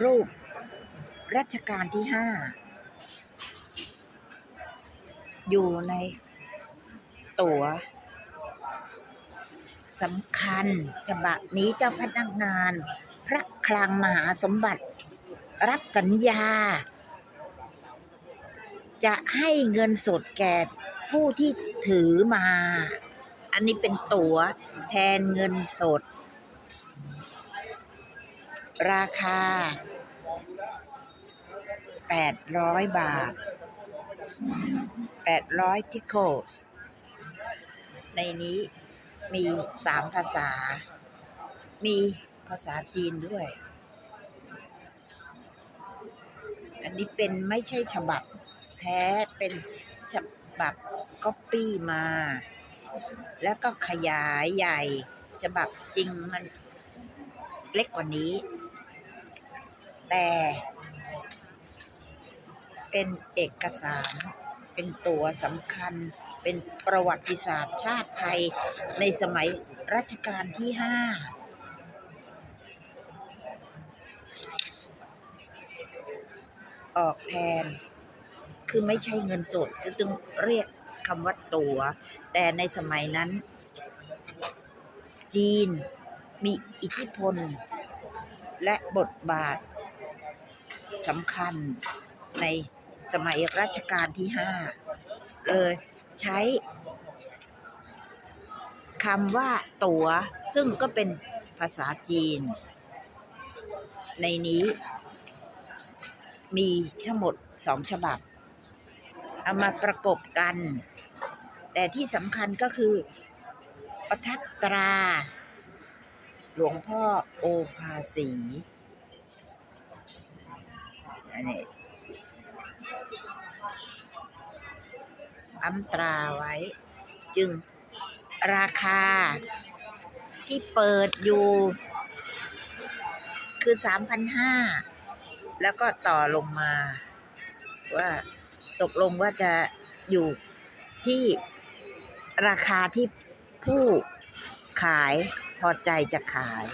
รูปรัชกาลที่ห้าอยู่ในตั๋วสำคัญฉบับนี้เจ้าพนักงาน พระคลังมหาสมบัติ รับสัญญา จะให้เงินสดแก่ผู้ที่ถือมา อันนี้เป็นตั๋วแทนเงินสด ราคา 800 บาท 800ทิโคสในนี้มีสามภาษา มีภาษาจีนด้วย อันนี้เป็นไม่ใช่ฉบับแท้เป็นฉบับก๊อปปี้มา แล้วก็ขยายใหญ่ฉบับจริงมันเล็กกว่านี้ แต่ เป็นเอกสาร เป็นตัวสำคัญ เป็นประวัติศาสตร์ชาติไทย ในสมัยรัชกาลที่ห้าออกแทน คือไม่ใช่เงินสดก็จึงเรียกคำว่าตัว๋ว แต่ในสมัยนั้น จีนมีอิทธิพล และบทบาท สำคัญในสมัยรัชกาลที่ห้าเลยใช้คำว่าตัว๋วซึ่งก็เป็นภาษาจีน ในนี้มีทั้งหมดสองฉบับ เอามาประกบกัน แต่ที่สำคัญก็คือ ประทับตรา หลวงพ่อโอภาสี อันนี้อัมตราไว้ จึงราคาที่เปิดอยู่ คือ3,500แล้วก็ต่อลงมา ว่าตกลงว่าจะอยู่ที่ราคาที่ผู้ขายพอใจจะขาย